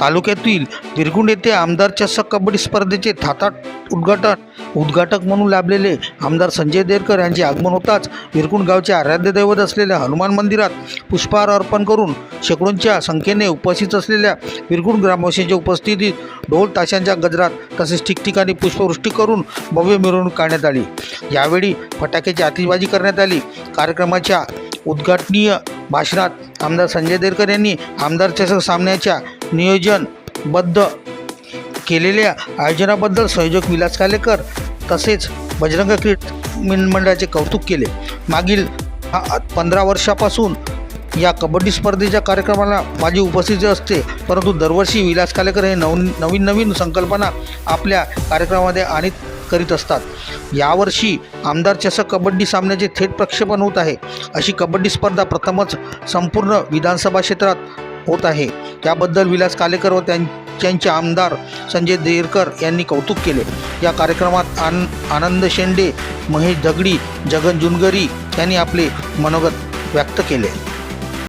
तालुक्यातील विरगुंड येथे आमदार चषक कबड्डी स्पर्धेचे थाटात उद्घाटन. उद्घाटक म्हणून लाभलेले आमदार संजय देरकर यांचे आगमन होताच विरकुंड गावचे आराध्य दैवत असलेल्या हनुमान मंदिरात पुष्पहार अर्पण करून शेकडोंच्या संख्येने उपस्थित असलेल्या विरकुंड ग्रामवासींच्या उपस्थितीत ढोल ताशांच्या गजरात तसेच ठिकठिकाणी पुष्पवृष्टी करून भव्य मिरवणूक काढण्यात आली. यावेळी फटाक्याची आतिषबाजी करण्यात आली. कार्यक्रमाच्या उद्घाटनीय भाषणात आमदार संजय देरकर यांनी आमदार चषक सामन्याच्या नियोजनबद्ध केलेल्या आयोजनाबद्दल संयोजक विलास कालेकर तसेच बजरंग क्रीड मंडळाचे कौतुक केले. मागील पंधरा वर्षापासून या कबड्डी स्पर्धेच्या कार्यक्रमाला माझी उपस्थिती असते. परंतु दरवर्षी विलास कालेकर हे नव नवीन नवीन संकल्पना आपल्या कार्यक्रमामध्ये आणि करीत असतात. यावर्षी आमदार चषक कबड्डी सामन्याचे थेट प्रक्षेपण होत आहे. अशी कबड्डी स्पर्धा प्रथमच संपूर्ण विधानसभा क्षेत्रात होत आहे. त्याबद्दल विलास कालेकर व त्यां त्यांचे आमदार संजय देरकर यांनी कौतुक केले. या कार्यक्रमात आन आनंद शेंडे महेश दगडी जगन जुनगरी यांनी आपले मनोगत व्यक्त केले.